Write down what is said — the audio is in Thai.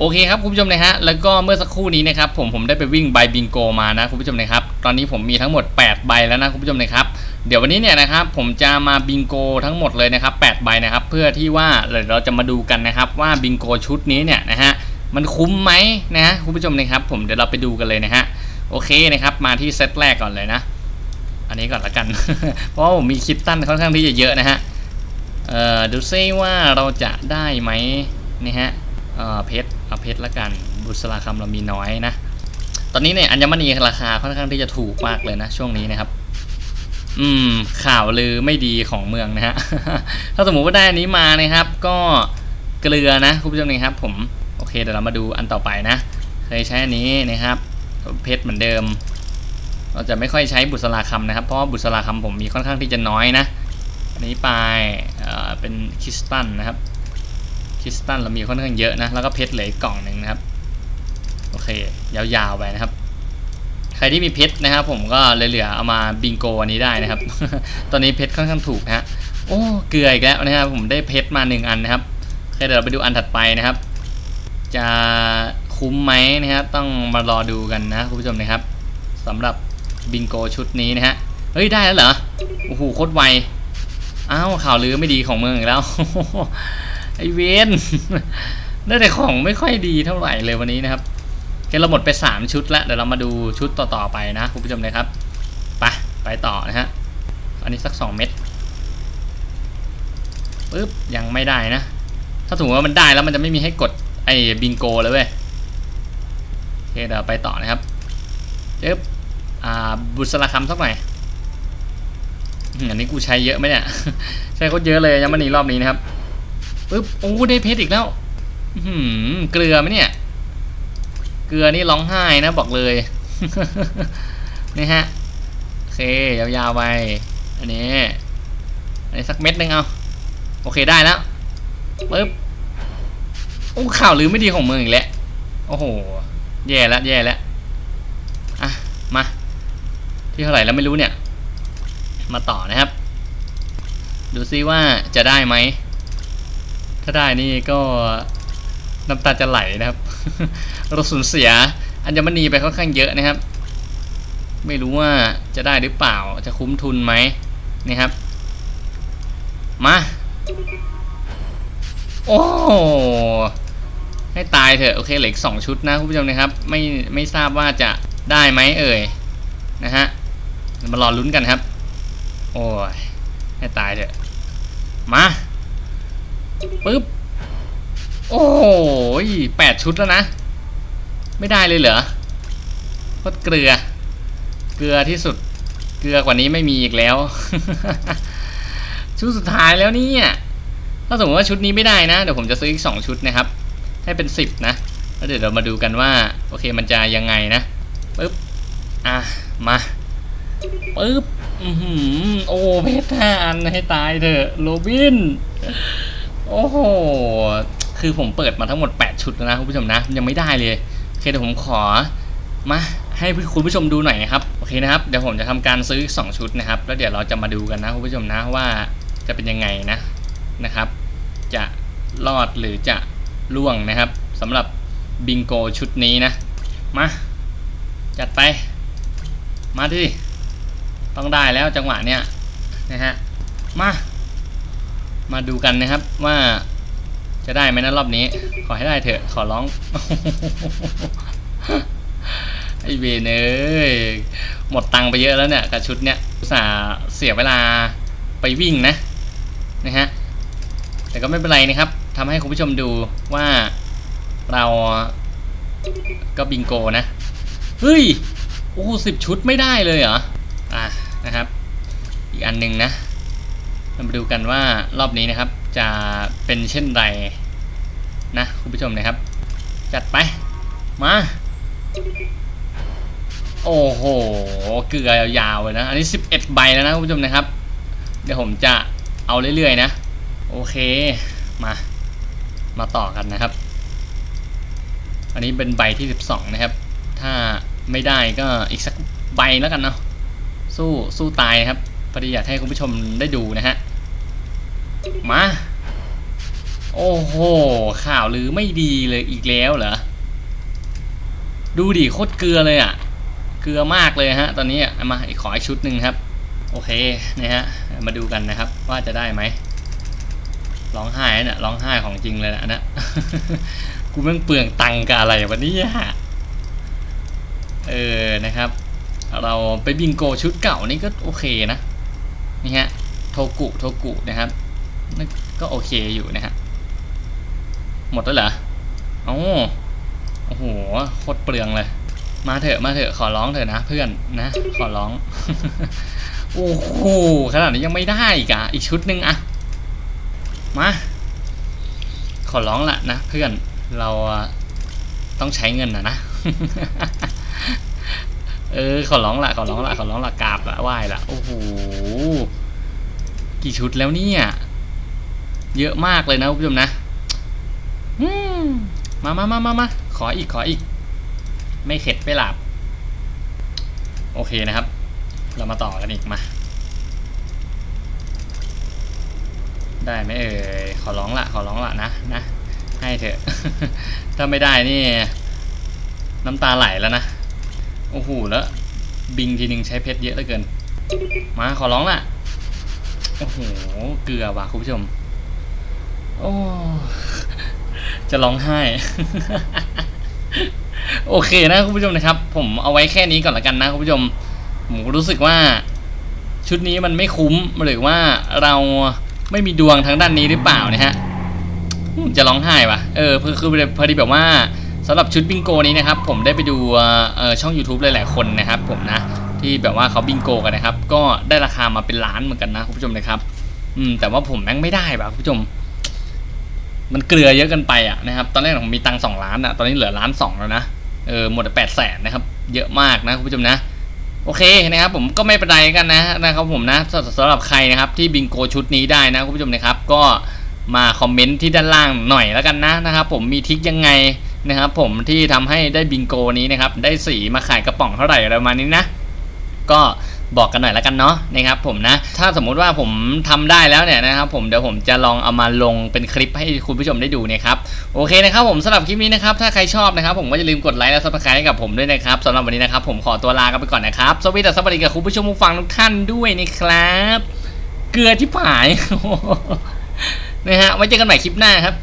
โอเคครับคุณผู้ชมนะฮะแล้วก็เมื่อสักครู่นี้นะครับผมผมได้ไปวิ่งใบบิงโกมานะคุณผู้ชมนะครับตอนนี้ผมมีทั้งหมด 8 ใบแล้วนะคุณผู้ชมนะครับเดี๋ยววันนี้เนี่ยนะครับผมจะมาบิงโกทั้งหมดเลยนะครับ8ใบนะครับเพื่อที่ว่าเราจะมาดูกันนะครับว่าบิงโกชุดนี้เนี่ยนะฮะมันคุ้มไหมนะฮะคุณผู้ชมนะครับผมเดี๋ยวเราไปดูกันเลยนะฮะโอเคนะครับมาที่เซตแรกก่อนเลยนะ อันนี้ก่อนละกัน เพราะผมมีคิดตั้นค่อนข้างที่จะเยอะนะฮะเอ่อดูซิว่าเราจะได้ไหมนี่ฮะ เพชรเอาเพชรละกัน บุษราคำเรามีน้อยนะ ตอนนี้เนี่ยอัญมณีราคาค่อนข้างที่จะถูกมากเลยนะช่วงนี้นะครับ อืม ข่าวลือไม่ดีของเมืองนะฮะ ถ้าสมมุติว่าได้อันนี้มานะครับ ก็เกลือนะคุณผู้ชมนะครับ ผมโอเคเดี๋ยวเรามาดูอันต่อไปนะ เคยใช้อันนี้นะครับ เพชรเหมือนเดิม เราจะไม่ค่อยใช้บุษราคำนะครับ เพราะบุษราคำผมมีค่อนข้างที่จะน้อยนะ อันนี้ไปเอ่อเป็นคริสตัลนะครับ คริสตัลเรามีค่อนข้างเยอะนะ แล้วก็เพชรเหลืออีกกล่องหนึ่งนะครับ โอเค ยาวๆไปนะครับ ใครที่มีเพชรนะครับ ผมก็เหลือๆเอามาบิงโกอันนี้ได้นะครับ ตอนนี้เพชรค่อนข้างถูกนะฮะ โอ้เกลืออีกแล้วนะครับ ผมได้เพชรมาหนึ่งอันนะครับโอเคเดี๋ยวเราไปดูอันถัดไปนะครับ จะคุ้มไหมนะครับ ต้องมารอดูกันนะคุณผู้ชมนะครับสำหรับบิงโกชุดนี้นะฮะ เฮ้ยได้แล้วเหรอ โอ้โหโคตรไว อ้าวข่าวลือไม่ดีของเมืองอีกแล้ว ไอเวนได้แต่ของไม่ค่อยดีเท่าไหร่เลยวันนี้นะครับเคเราหมดไป 3 ชุดแล้วเดี๋ยวเรามาดูชุดต่อๆไปนะคุณผู้ชมนะครับไปไปต่อนะฮะอันนี้สัก 2 เม็ดปึ๊บยังไม่ได้นะ ถ้าสมมติว่ามันได้แล้วมันจะไม่มีให้กดไอ้บิงโกเลยเว้ยโอเคเดี๋ยวไปต่อนะครับปึ๊บอ่าบุษราคำสักหน่อยอันนี้กูใช้เยอะไหมเนี่ย ใช้โคตรเยอะเลยยังไมันนีรอบนี้นะครับ ปึ๊บโอ้ได้เพชรอีกแล้วหืมเกลือไหมเนี่ย เกลือนี่ร้องไห้นะบอกเลยนี่ฮะโอเคยาวๆไปอันนี้อันนี้สักเม็ดหนึ่งเอาโอเคได้แล้วปึ๊บโอ้ข่าวลือไม่ดีของเมืองอีกแล้วโอ้โหแย่แล้วแย่แล้วอะมาที่เท่าไหร่แล้วไม่รู้เนี่ย มาต่อนะครับ ดูซิว่าจะได้ไหม ถ้าได้นี่ก็น้ำตาจะไหลนะครับ เราสูญเสียอัญมณีไปค่อนข้างเยอะนะครับ ไม่รู้ว่าจะได้หรือเปล่าจะคุ้มทุนไหมนี่ครับ มา โอ้ให้ตายเถอะโอเคเหลืออีกสองชุดนะคุณผู้ชมนะครับ ไม่ไม่ทราบว่าจะได้ไหมเอ่ยนะฮะมารอลุ้นกันครับ โอ้ยให้ตายเถอะมา ปึ๊บ โอ้ยแปดชุดแล้วนะ ไม่ได้เลยเหรอโคตรเกลือ เกลือที่สุด เกลือกว่านี้ไม่มีอีกแล้ว ชุดสุดท้ายแล้วเนี่ย ถ้าสมมติว่าชุดนี้ไม่ได้นะ เดี๋ยวผมจะซื้ออีกสองชุดนะครับ ให้เป็นสิบนะ แล้วเดี๋ยวเรามาดูกันว่า โอเคมันจะยังไงนะปึ๊บ อะ มาปึ๊บอือหือโอ้เพชรห้าอันให้ตายเถอะ โรบิน โอ้โห คือผมเปิดมาทั้งหมด 8 ชุดแล้วนะคุณผู้ชมนะ ยังไม่ได้เลยโอเคเดี๋ยวผมขอมาให้คุณผู้ชมดูหน่อยนะครับโอเคนะครับเดี๋ยวผมจะทำการซื้ออีก2ชุดนะครับ แล้วเดี๋ยวเราจะมาดูกันนะคุณผู้ชมนะว่าจะเป็นยังไงนะนะครับ จะรอดหรือจะล่วงนะครับสำหรับบิงโกชุดนี้นะมาจัดไป มาดิต้องได้แล้วจังหวะเนี้ยนะฮะมา มาดูกันนะครับว่าจะได้ไหมนะรอบนี้ ขอให้ได้เถอะขอร้อง ไอเวนเอ้ยหมดตังค์ไปเยอะแล้วเนี่ยกับชุดเนี้ยสาเสียเวลาไปวิ่งนะนะฮะแต่ก็ไม่เป็นไรนะครับทำให้คุณผู้ชมดูว่าเราก็บิงโกนะ เฮ้ย โอ้สิบชุดไม่ได้เลยเหรอ อะนะครับ อีกอันหนึ่งนะ เรามาดูกันว่ารอบนี้นะครับจะเป็นเช่นไรนะคุณผู้ชมนะครับ จัดไป มา โอ้โห เกลือยาวๆเลยนะ อันนี้ 11 ใบแล้วนะคุณผู้ชมนะครับ เดี๋ยวผมจะเอาเรื่อยๆนะ โอเค มา มาต่อกันนะครับ อันนี้เป็นใบที่ 12 นะครับ ถ้าไม่ได้ก็อีกสักใบแล้วกันเนาะ สู้ สู้ตายครับพอดีอยากให้คุณผู้ชมได้ดูนะฮะ มา โอ้โห ข่าวลือไม่ดีเลยอีกแล้วเหรอ ดูดิโคตรเกลือเลยอะ เกลือมากเลยฮะ ตอนนี้อะเอามาอีกขออีกชุดหนึ่งครับ โอเคนะฮะ มาดูกันนะครับ ว่าจะได้ไหมร้องไห้นี่ยร้องไห้ของจริงเลยนะนะกูแม่งเปลืองตังค์กับอะไรวะเนี่ยเออนะครับ เราไปบิงโกชุดเก่านี่ก็โอเคนะนี่ฮะโทกุโทกุนะครับ ก็โอเคอยู่นะฮะ หมดแล้วเหรอโอ้โอ้โห โคตรเปลืองเลย มาเถอะมาเถอะขอร้องเถอะนะเพื่อนนะ ขอร้อง โอ้โห ขนาดนี้ยังไม่ได้อีกอะอีกชุดหนึ่งอะมา ขอร้องละนะเพื่อนเราต้องใช้เงินนะนะ เออ ขอร้องละขอร้องละขอร้องละกราบละไหว้ละโอ้โห กี่ชุดแล้วเนี่ย เยอะมากเลยนะคุณผู้ชมนะมมามามามามาขออีกขออีก ไม่เข็ดไม่หลับ โอเคนะครับ เรามาต่อกันอีกมา ได้ไหมเอ่ย ขอร้องละ ขอร้องละนะนะ ให้เถอะ ถ้าไม่ได้นี่ น้ำตาไหลแล้วนะ โอ้โห แล้ว บิงทีนึงใช้เพชรเยอะเหลือเกิน มาขอร้องละโอ้โห เกลือว่ะคุณผู้ชม โอ้ จะร้องไห้ โอเคนะคุณผู้ชมนะครับ ผมเอาไว้แค่นี้ก่อนละกันนะคุณผู้ชม ผมรู้สึกว่า ชุดนี้มันไม่คุ้มหรือว่าเราไม่มีดวงทางด้านนี้หรือเปล่านะฮะจะร้องไห้ว่ะเออคือคือพอดีแบบว่าสำหรับชุดบิงโกนี้นะครับ ผมได้ไปดูเออช่อง YouTube หลาย ๆ คนนะครับผมนะที่แบบว่าเขาบิงโกกันนะครับ ก็ได้ราคามาเป็นล้านเหมือนกันนะคุณผู้ชมนะครับ อืมแต่ว่าผมแม่งไม่ได้ว่ะคุณผู้ชม มันเกลือเยอะเกันไปอะนะครับ ตอนแรกผมมีตังสองล้านอะ ตอนนี้เหลือล้านสองแล้วนะ เออหมดแปดแสนนะครับ เยอะมากนะคุณผู้ชมนะ โอเคนะครับ ผมก็ไม่เป็นไรกันนะนะครับผมนะสำหรับใครนะครับที่บิงโกชุดนี้ได้นะคุณผู้ชมนะครับ ก็มาคอมเมนต์ที่ด้านล่างหน่อยแล้วกันนะนะครับ ผมมีทริคยังไงนะครับผมที่ทำให้ได้บิงโกนี้นะครับ ได้สีมาขายกระป๋องเท่าไหร่อะไรประมาณนี้นะ ก็ บอกกันหน่อยแล้วกันเนาะนะครับผมนะ ถ้าสมมุติว่าผมทำได้แล้วเนี่ยนะครับผมเดี๋ยวผมจะลองเอามาลงเป็นคลิปให้คุณผู้ชมได้ดูนะครับโอเคนะครับผมสำหรับคลิปนี้นะครับถ้าใครชอบนะครับ ผมก็อย่าลืมกดไลค์และซับสไครต์ให้กับผมด้วยนะครับสำหรับวันนี้นะครับผมขอตัวลากันไปก่อนนะครับสวัสดีสวัสดีกับคุณผู้ชมผู้ฟังทุกท่านด้วยนะครับ เกลือที่ผายนะฮะไว้เจอกันใหม่คลิปหน้าครับ